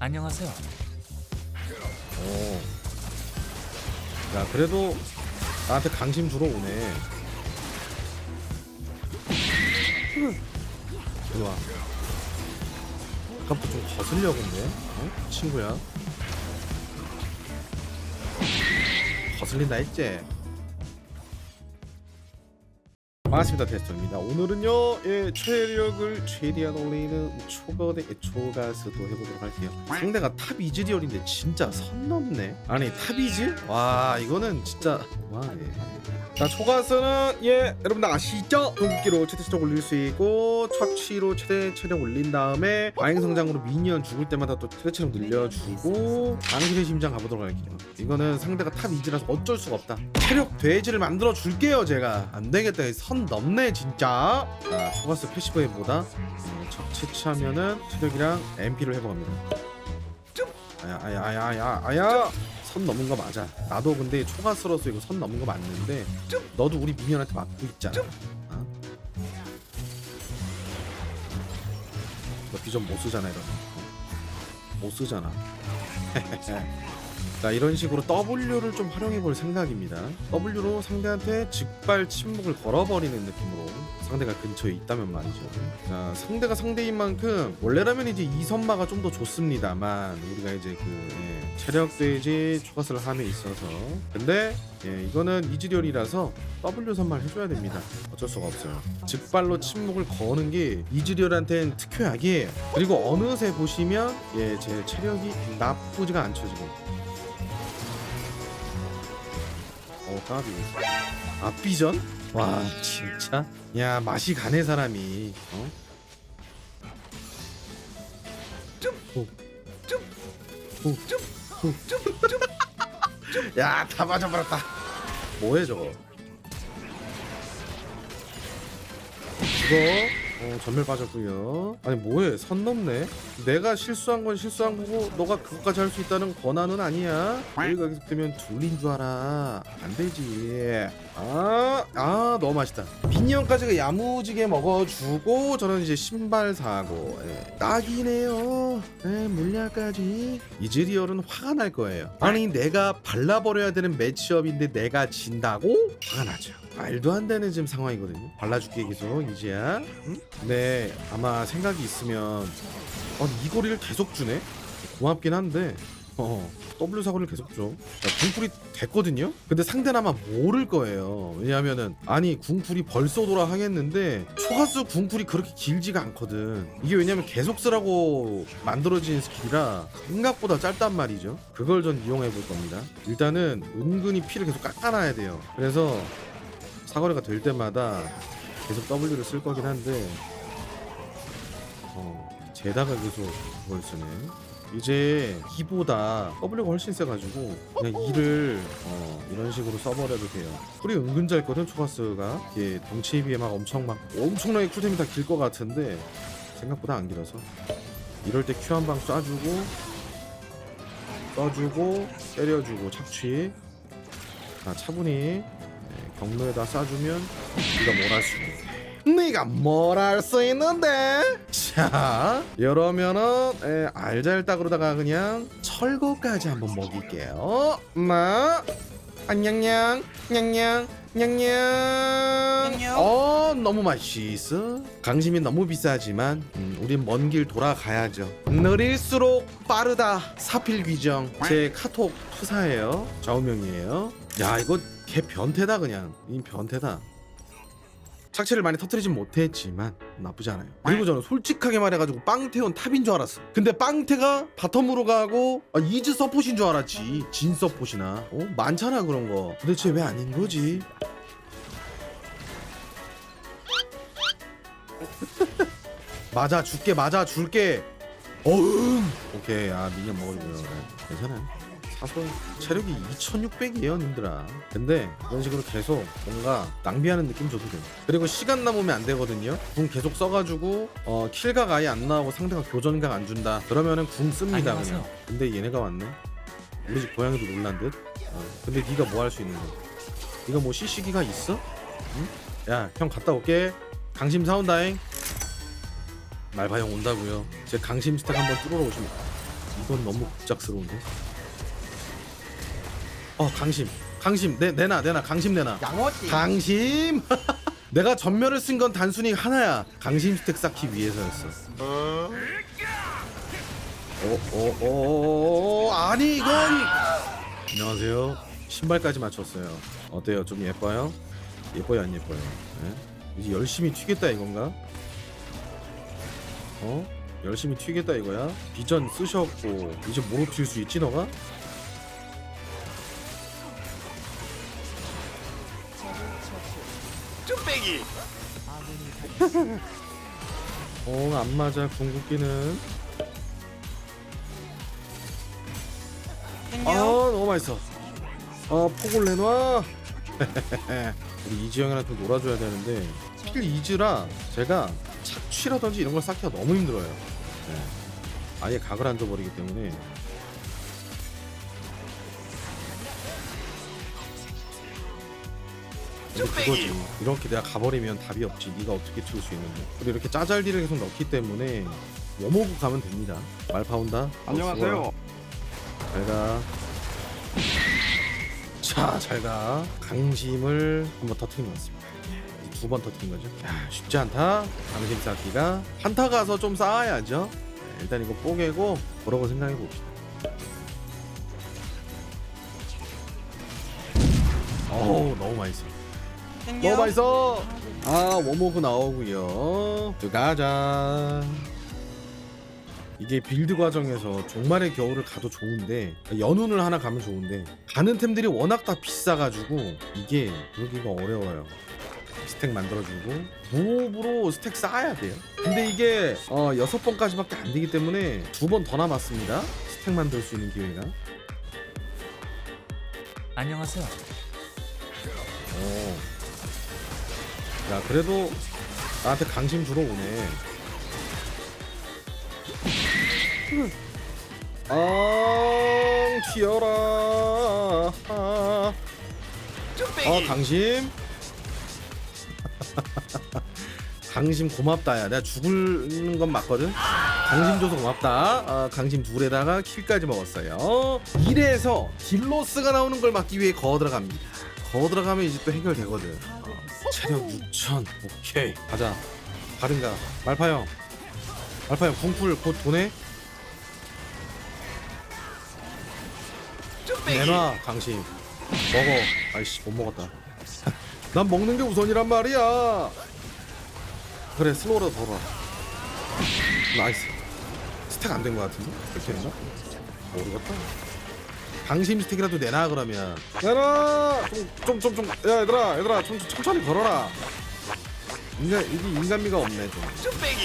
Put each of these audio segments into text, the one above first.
안녕하세요. 오. 야 그래도 나한테 강심 주러 오네. 와. 아까부터 좀 거슬려 근데, 어? 친구야. 거슬린다 했지. 반갑습니다 테스터입니다. 오늘은요 예, 체력을 최대한 올리는 초거대 초가스도 해보도록 할게요. 상대가 탑 이즈리얼인데 진짜 선 넘네. 아니 탑 이즈? 와 이거는 진짜 와네 자 초가스는 예 여러분들 아시죠? 궁극기로 최대 체력 올릴 수 있고 착취로 최대 체력 올린 다음에 과잉 성장으로 미니언 죽을 때마다 또 최대 체력 늘려주고 당신의 심장 가보도록 할게요. 이거는 상대가 탑 이즈라서 어쩔 수가 없다. 체력 돼지를 만들어 줄게요 제가. 안 되겠다 선 넘네 진짜. 자 초가스 패시브 앱보다 어, 적 채취하면은 체력이랑 MP를 회복합니다. 아야 아야 아야 아야 아야. 선 넘은 거 맞아. 나도 근데 초가스로서 이거 선 넘은 거 맞는데 너도 우리 미니언한테 맞고 있잖아. 어? 너 비전 못 쓰잖아 이러면. 어? 못 쓰잖아 자 이런 식으로 W를 좀 활용해 볼 생각입니다. W로 상대한테 직발 침묵을 걸어버리는 느낌으로 상대가 근처에 있다면 말이죠. 자 상대가 상대인 만큼 원래라면 이제 이선마가 좀 더 좋습니다만 우리가 이제 그 예, 체력 돼지 초가스를 함에 있어서. 근데 예, 이거는 이즈리얼이라서 W 선말 해줘야 됩니다. 어쩔 수가 없어요. 직발로 침묵을 거는 게 이즈리얼한테는 특효약이에요. 그리고 어느새 보시면 예, 제 체력이 나쁘지가 않죠 지금 까비 앞비전? 와 진짜? 야 맛이 가네 사람이 어? 오. 오. 오. 야 다 맞아버렸다 뭐해 저거 이거 어, 전멸 빠졌고요. 아니 뭐해? 선 넘네. 내가 실수한 건 실수한 거고 너가 그것까지 할 수 있다는 권한은 아니야. 여기가 계속 되면 둘린 줄 알아. 안 되지. 아, 아 너무 맛있다. 미니언까지 야무지게 먹어주고 저는 이제 신발 사고 예. 딱이네요. 예, 물약까지. 이즈리얼은 화가 날 거예요. 아니 내가 발라버려야 되는 매치업인데 내가 진다고? 화가 나죠 말도 안 되는 지금 상황이거든요. 발라줄게 계속 이제야 응? 네 아마 생각이 있으면 아니 이 거리를 계속 주네? 고맙긴 한데 어 W 사거리를 계속 줘. 자, 궁풀이 됐거든요? 근데 상대는 아마 모를 거예요. 왜냐하면은 아니 궁풀이 벌써 돌아 하겠는데 초가스 궁풀이 그렇게 길지가 않거든. 이게 왜냐면 계속 쓰라고 만들어진 스킬이라 생각보다 짧단 말이죠. 그걸 전 이용해 볼 겁니다. 일단은 은근히 피를 계속 깎아놔야 돼요. 그래서 사거리가 될 때마다 계속 W를 쓸 거긴 한데 어, 제다가 계속 그걸 쓰네. 이제 이보다 W가 훨씬 세가지고 그냥 이를 어, 이런 식으로 써버려도 돼요. 쿨이 은근 짧거든 초가스가. 이게 덩치에 비해 막 엄청 막 엄청나게 쿨템이 다 길 것 같은데 생각보다 안 길어서. 이럴 때 Q 한 방 쏴주고 쏴주고 때려주고 착취. 자 차분히 네, 경로에다 쏴주면 네가 뭘 할 수 있는 네가 뭘 할 수 있는데? 자 이러면은 에, 알잘딱으로다가 그냥 철거까지 한번 먹일게요. 마 안녕냥 냥냥. 냥냥. 어 너무 맛있어. 강심이 너무 비싸지만 음, 우린 먼 길 돌아가야죠. 느릴수록 빠르다. 사필 귀정. 제 카톡 투사예요. 좌우명이에요. 야 이거 개 변태다 그냥 이 변태다 착취를 많이 터뜨리진 못했지만 나쁘지 않아요. 그리고 저는 솔직하게 말해가지고 빵태온 탑인 줄 알았어. 근데 빵태가 바텀으로 가고 아, 이즈 서폿인 줄 알았지. 진 서폿이나 어? 많잖아 그런 거. 도대체 왜 아닌 거지? 맞아 줄게 맞아 줄게. 어응. 오케이 아 미니언 먹어주고요. 네, 괜찮아요. 사소 체력이 2600이에요 님들아. 근데 이런 식으로 계속 뭔가 낭비하는 느낌 줘도 돼 그리고 시간 남으면 안 되거든요. 궁 계속 써가지고 어 킬각 아예 안 나오고 상대가 교전각 안 준다. 그러면은 궁 씁니다. 그냥. 근데 얘네가 왔네. 우리 집 고양이도 놀란 듯? 어, 근데 네가 뭐 할 수 있는 거야 네가 뭐 CC기가 있어? 응? 야형 갔다 올게. 강심 사온다잉. 말봐형 온다고요. 제 강심 스택 한번 뚫어러 오시면 이건 너무 급작스러운데. 어 강심, 강심 내 내놔 내놔 강심 내놔. 양어지 강심. 내가 전멸을 쓴 건 단순히 하나야. 강심 스택 쌓기 위해서였어. 오오오 아니 이건 안녕하세요. 신발까지 맞췄어요. 어때요? 좀 예뻐요? 예뻐요 안 예뻐요? 예? 이제 열심히 튀겠다 이건가? 어? 열심히 튀겠다 이거야? 비전 쓰셨고 이제 뭐로 튈수 있지 너가? 쭈빼기 어, 안 맞아 궁극기는. 아, 너무 맛있어. 아, 폭을 내놔. 우리 이지영이랑 좀 놀아줘야 되는데 필 이즈라 제가 착취라든지 이런 걸 쌓기가 너무 힘들어요. 네. 아예 각을 안 줘버리기 때문에. 그거지. 이렇게 내가 가버리면 답이 없지. 네가 어떻게 튀울 수 있는데. 그리고 이렇게 짜잘디를 계속 넣기 때문에 워모그 가면 됩니다. 말파 온다. 안녕하세요 잘가. 자, 잘가. 강심을 한번 터트린 것 같습니다. 두 번 터트린 거죠. 야, 쉽지 않다. 강심 쌓기가 한타 가서 좀 쌓아야죠. 네, 일단 이거 뽀개고 뭐라고 생각해 봅시다. 어우 너무 맛있어. 너무 맛있어. 아 워모그 나오고요. 들어가자. 이게 빌드 과정에서 종말의 겨울을 가도 좋은데 연운을 하나 가면 좋은데 가는 템들이 워낙 다 비싸가지고 이게 그러기가 어려워요. 스택 만들어주고 무업으로 스택 쌓아야 돼요. 근데 이게 어, 여섯 번까지밖에 안 되기 때문에 두 번 더 남았습니다. 스택 만들 수 있는 기회가. 안녕하세요. 어. 야 그래도 나한테 강심 들어오네. 아 튀어라. 아, 어 강심. 강심 고맙다 야. 내가 죽는 건 맞거든. 강심 줘서 고맙다. 아, 강심 둘에다가 킬까지 먹었어요. 이래서 딜로스가 나오는 걸 막기 위해 거 들어갑니다. 거 들어가면 이제 또 해결되거든. 어, 체력 6천. 오케이. 가자. 가든가. 말파 형. 말파 형 궁풀 곧 도네. 내놔 강심. 먹어. 아이씨 못 먹었다. 난 먹는 게 우선이란 말이야. 그래 슬로우로 더 봐. 나이스. 스택 안 된 거 같은데? 이렇게 했나? 모르겠다. 강심 스택이라도 내놔 그러면. 내놔. 좀좀좀 좀. 야 얘들아 얘들아 좀 천천히 걸어라. 인간 이게 인간미가 없네 좀.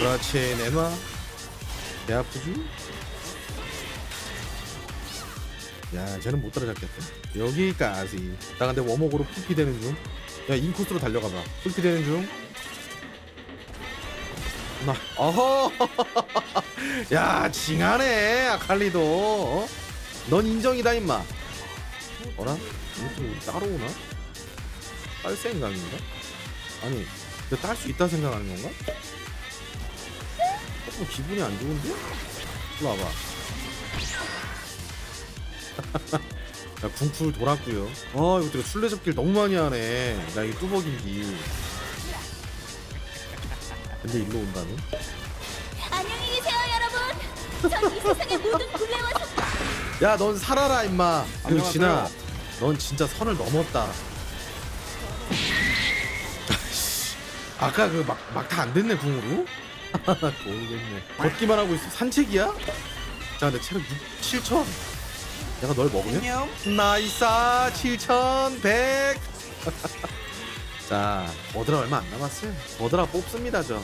그렇지 내놔. 배 아프지? 야 쟤는 못 따라잡겠다 여기까지 나 근데 워목으로 풀피 되는 중야 인코스로 달려가봐 풀피 되는 중나 어허 야 징하네 아칼리도 어? 넌 인정이다 임마 어라? 이거 좀 우리 따로 오나? 딸 생각인가? 아니 딸수 있다 생각하는 건가? 조금 기분이 안 좋은데? 일로 와봐 야 궁풀 돌았고요 아 이것들 술래잡기를 너무 많이 하네 나 이게 뚜벅인기 근데 일로 온다네 안녕히 계세요, 여러분. 전 이 세상의 모든 굴레와 야 넌 살아라 임마. 그리고 안녕하세요. 진아 넌 진짜 선을 넘었다. 아까 그 막 막 다 안 됐네 궁으로? 모르겠네. 걷기만 하고 있어. 산책이야? 자 근데 체력 6, 7천? 내가 널 먹으면? 나이사 7100 자 버드라 얼마 안 남았어요. 버드라 뽑습니다 저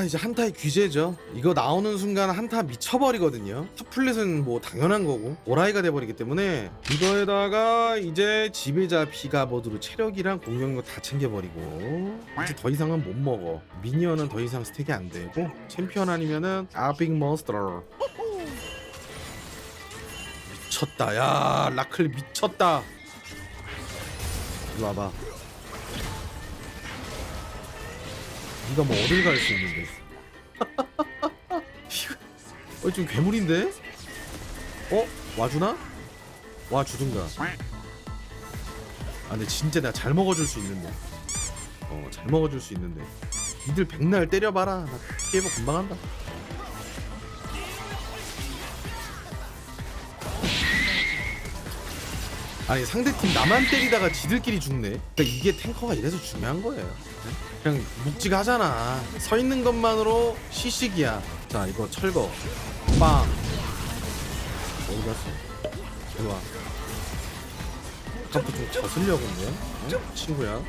아 이제 한타의 귀재죠. 이거 나오는 순간 한타 미쳐버리거든요. 투플릿은 뭐 당연한 거고 오라이가 돼버리기 때문에 이거에다가 이제 지배자 피가버드로 체력이랑 공격력 다 챙겨버리고 이제 더 이상은 못 먹어. 미니언은 더 이상 스택이 안 되고 챔피언 아니면은 아빅 몬스터 미쳤다. 야 라클 미쳤다. 이리 와봐 네가 뭐 어딜 갈 수 있는데 이거 어, 좀 괴물인데? 어? 와주나? 와 주든가 아 근데 진짜 내가 잘 먹어줄 수 있는데 어 잘 먹어줄 수 있는데 니들 백날 때려봐라 나 피해보 금방 한다 아니 상대팀 나만 때리다가 지들끼리 죽네 그러니까 이게 탱커가 이래서 중요한 거예요 네? 그냥 묵직하잖아. 서 있는 것만으로 시식이야. 자 이거 철거. 빵. 어디 갔어? 일로와. 아까부터 좀 저슬려고 근데 어? 친구야?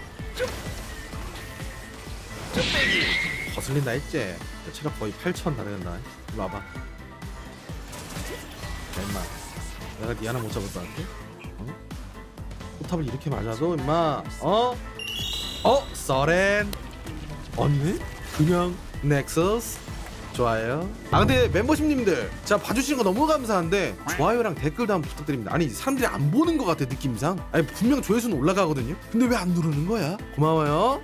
거슬린다 했지? 내 체력 거의 8천 다 된다 일로 와봐. 야 임마. 내가 니 하나 못 잡을 것 같아? 어? 포탑을 이렇게 맞아도 임마? 어? 어? 서렌. 아니네? 그냥 넥서스. 좋아요. 아 근데 멤버십님들 자 봐주시는 거 너무 감사한데 좋아요랑 댓글도 한번 부탁드립니다. 아니 사람들이 안 보는 것 같아 느낌상. 아니 분명 조회수는 올라가거든요. 근데 왜 안 누르는 거야? 고마워요